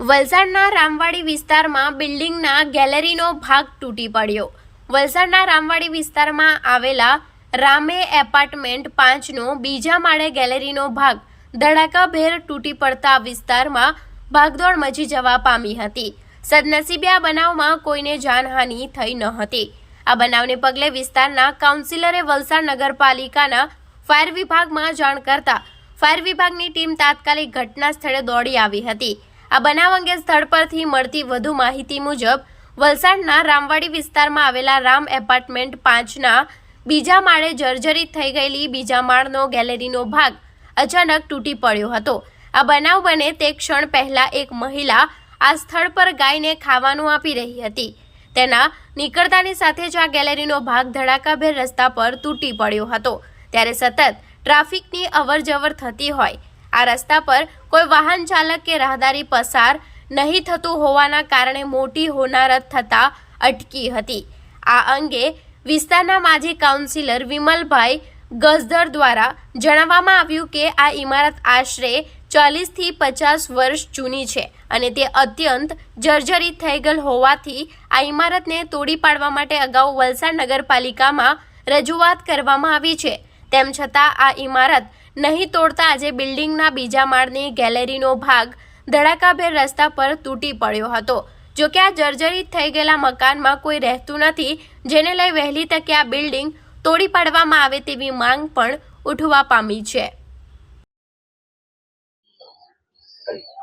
વલસાડના રામવાડી વિસ્તારમાં બિલ્ડિંગના ગેલેરીનો ભાગ તૂટી પડ્યો. વલસાડના રામવાડી વિસ્તારમાં આવેલા રામે એપાર્ટમેન્ટ પાંચનો બીજા માળે ગેલેરીનો ભાગ ધડાકાભેર તૂટી પડતા વિસ્તારમાં ભાગદોડ મચી જવા પામી હતી. સદનસીબે આ બનાવમાં કોઈને જાનહાનિ થઈ ન હતી. આ બનાવને પગલે વિસ્તારના કાઉન્સિલરે વલસાડ નગરપાલિકાના ફાયર વિભાગમાં જાણ કરતા ફાયર વિભાગની ટીમ તાત્કાલિક ઘટના સ્થળે દોડી આવી હતી. આ બનાવ અંગે સ્થળ પરથી મળતી વધુ માહિતી મુજબ, વલસાડના રામવાડી વિસ્તારમાં આવેલા રામ એપાર્ટમેન્ટ પાંચના બીજા માળે જર્જરિત થઈ ગયેલી બીજા માળનો ગેલેરીનો ભાગ અચાનક તૂટી પડ્યો હતો. આ બનાવ બને તે ક્ષણ પહેલા એક મહિલા આ સ્થળ પર ગાયને ખાવાનું આપી રહી હતી. તેના નીકળતાની સાથે જ આ ગેલેરીનો ભાગ ધડાકાભેર રસ્તા પર તૂટી પડ્યો હતો. ત્યારે સતત ટ્રાફિકની અવરજવર થતી હોય આ રસ્તા પર કોઈ વાહન ચાલક કે રાહદારી પસાર નહીં થતું હોવાના કારણે મોટી હોનારત થતા અટકી હતી. આ અંગે વિસ્તારના માજી કાઉન્સિલર વિમલભાઈ ગઝધર દ્વારા જણાવવામાં આવ્યું કે આ ઇમારત આશરે ચાલીસથી પચાસ વર્ષ જૂની છે અને તે અત્યંત જર્જરિત થઈ ગયેલ હોવાથી આ ઇમારતને તોડી પાડવા માટે અગાઉ વલસાડ નગરપાલિકામાં રજૂઆત કરવામાં આવી છે. તેમ છતાં આ ઇમારત નહીં તોડતા આજે બિલ્ડિંગના બીજા માળની ગેલેરીનો ભાગ ધડાકાભેર રસ્તા પર તૂટી પડ્યો હતો. જો કે આ જર્જરિત થઈ ગયેલા મકાનમાં કોઈ રહેતું નથી, જેને લઈ વહેલી તકે આ બિલ્ડિંગ તોડી પાડવામાં આવે તેવી માંગ પણ ઉઠવા પામી છે.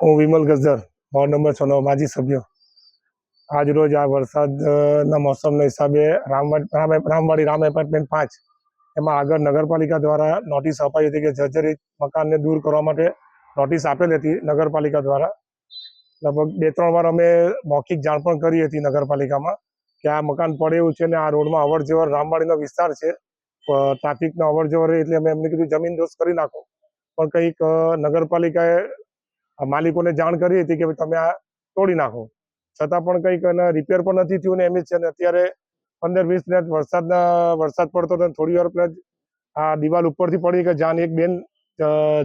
હું વિમલ ગજ્જર, વોર્ડ નંબર છનો માજી સભ્ય. આજ રોજ આ વરસાદના મોસમના હિસાબે રામ રામવાડી રામ એપાર્ટમેન્ટ પાંચ એમાં આગળ નગરપાલિકા દ્વારા નોટિસ અપાઈ હતી કે જર્જરિત મકાનને દૂર કરવા માટે નોટિસ આપેલી હતી નગરપાલિકા દ્વારા. લગભગ બે ત્રણ વાર અમે મૌખિક જાણ પણ કરી હતી નગરપાલિકામાં કે આ મકાન પડે એવું છે ને આ રોડમાં અવર જવર રામવાડીનો વિસ્તાર છે. ટ્રાફિકનો અવર જવર એટલે અમે એમને કીધું જમીન દોસ્ત કરી નાખો. પણ કંઈક નગરપાલિકાએ માલિકોને જાણ કરી હતી કે તમે આ તોડી નાખો. છતાં પણ કંઈક એના રિપેર પણ નથી થયું ને એમ જ છે ને અત્યારે પંદર વીસ મિનિટ વરસાદના વરસાદ પડતો હતો થોડી વાર પહેલા આ દિવાલ ઉપરથી પડી કે જાન એક બેન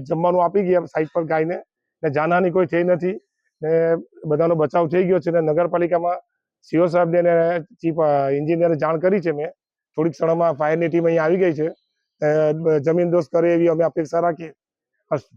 જમવાનું આપી ગયા સાઈડ પર ગાયને ને જાનહાની કોઈ થઈ નથી. ને બધાનો બચાવ થઈ ગયો છે ને નગરપાલિકામાં સીઓ સાહેબને ને ચીફ એન્જિનિયરે જાણ કરી છે મેં. થોડીક ક્ષણોમાં ફાયરની ટીમ અહીંયા આવી ગઈ છે. જમીન દોસ્ત કરે એવી અમે અપેક્ષા રાખીએ. અસ્તુ